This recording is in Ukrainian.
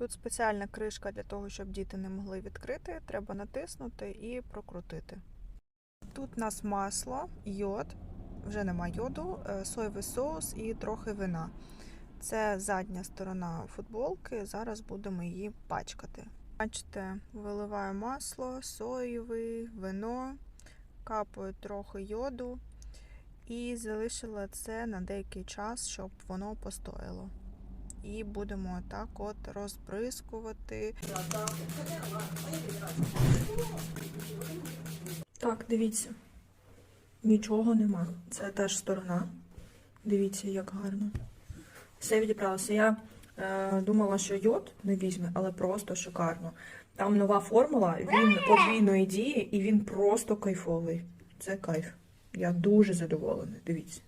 Тут спеціальна кришка для того, щоб діти не могли відкрити. Треба натиснути і прокрутити. Тут у нас масло, йод, вже нема йоду, е, соєвий соус і трохи вина. Це задня сторона футболки. Зараз будемо її пачкати. Бачите, виливаю масло, соєвий, вино, капаю трохи йоду і залишила це на деякий час, щоб воно постояло. І будемо так от розбризкувати. Так, дивіться. Нічого нема. Це та ж сторона. Дивіться, як гарно. Все відібралося. Я е, думала, що йод не візьме, але просто шикарно. Там нова формула, він подвійної дії і він просто кайфовий. Це кайф. Я дуже задоволена. Дивіться.